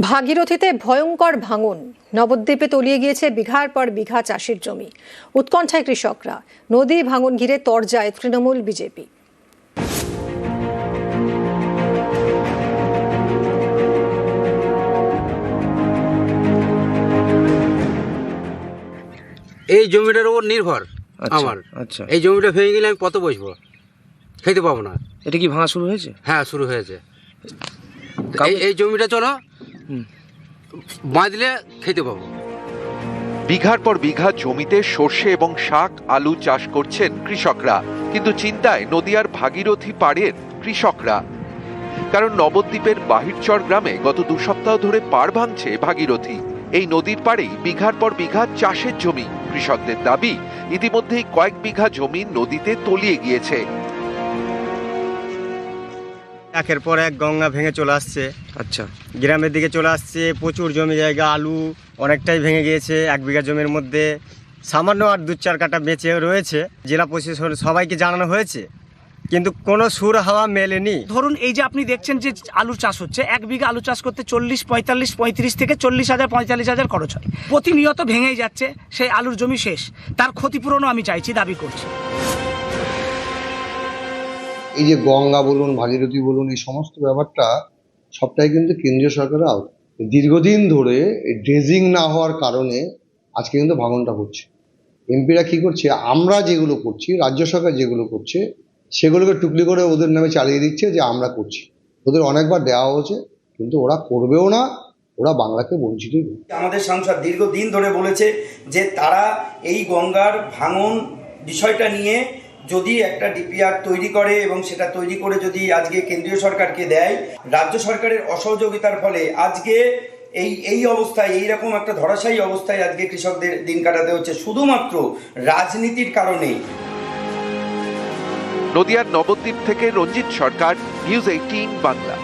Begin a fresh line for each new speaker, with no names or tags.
ভাগীরথীতে ভয়ঙ্কর ভাঙন। নবদ্বীপে তলিয়ে গিয়েছে বিঘার পর বিঘা চাষের জমি। উৎকণ্ঠায় কৃষকরা। নদী ভাঙন ঘিরে তরজায় তৃণমূল বিজেপি।
এই জমিটার উপর নির্ভর
আচ্ছা,
আমার।
আচ্ছা।
এই জমিটা ভেঙে গেলে আমি কত বসবো? খেতে পাবো না।
এটা কি ভাঙা শুরু হয়েছে?
হ্যাঁ শুরু হয়েছে। এই এই জমিটা চলো। বাঁধলে খেতে পাবো।
বিঘার পর বিঘা জমিতে সর্ষে এবং শাক, আলু চাষ করছেন কৃষকরা। কিন্তু চিন্তায় নদিয়ার ভাগীরথী পাড়ের কৃষকরা। কারণ নবদ্বীপের বাহিরচর গ্রামে গত দু সপ্তাহ ধরে পাড় ভাঙছে ভাগীরথী। এই নদীর পাড়েই বিঘার পর বিঘা চাষের জমি। কৃষকদের দাবি, ইতিমধ্যেই কয়েক বিঘা জমি নদীতে তলিয়ে গিয়েছে।
একের পর এক গঙ্গা ভেঙে চলে আসছে।
আচ্ছা।
গ্রামের দিকে চলে আসছে প্রচুর জমি জায়গা আলু অনেকটাই ভেঙে গিয়েছে এক বিঘা জমির মধ্যে। সামান্য আর দু চার কাটা বেঁচে রয়েছে জেলা প্রশাসন সবাইকে জানানো হয়েছে কিন্তু কোনো সুর হাওয়া মেলেনি।
ধরুন এই যে আপনি দেখছেন যে আলু চাষ হচ্ছে এক বিঘা আলু চাষ করতে চল্লিশ পঁয়তাল্লিশ পঁয়ত্রিশ থেকে চল্লিশ হাজার পঁয়তাল্লিশ হাজার খরচ হয়। প্রতিনিয়ত ভেঙেই যাচ্ছে সেই আলুর জমি শেষ। তার ক্ষতিপূরণও আমি চাইছি দাবি করছি।
এই যে গঙ্গা বলুন, ভাগীরথী বলুন, এই সমস্ত ব্যাপারটা সবটাই কিন্তু কেন্দ্রীয় সরকারের আওতা দীর্ঘদিন ধরে ড্রেজিং না হওয়ার কারণে আজকে কিন্তু ভাঙনটা হচ্ছে। এমপিরা কি করছে, আমরা যেগুলো করছি, রাজ্য সরকার যেগুলো করছে, সেগুলোকে টুকলি করে ওদের নামে চালিয়ে দিচ্ছে যে আমরা করছি। ওদের অনেকবার দেওয়া হয়েছে, কিন্তু ওরা করবেও না, ওরা বাংলাকে বঞ্চিতই করবে।
আমাদের সাংসদ দীর্ঘদিন ধরে বলেছে যে তারা এই গঙ্গার ভাঙন বিষয়টা নিয়ে যদি একটা ডিপিআর তৈরি করে এবং সেটা তৈরি করে যদি আজকে কেন্দ্রীয় সরকারকে দেয়, রাজ্য সরকারের অসহযোগিতার ফলে আজকে এই এই অবস্থায়, এই রকম একটা ধরাশায়ী অবস্থায় আজকে কৃষকদের দিন কাটাতে হচ্ছে শুধুমাত্র রাজনীতির কারণে
নদিয়ার নবদ্বীপ থেকে রঞ্জিত সরকার, নিউজ এইটিন বাংলা।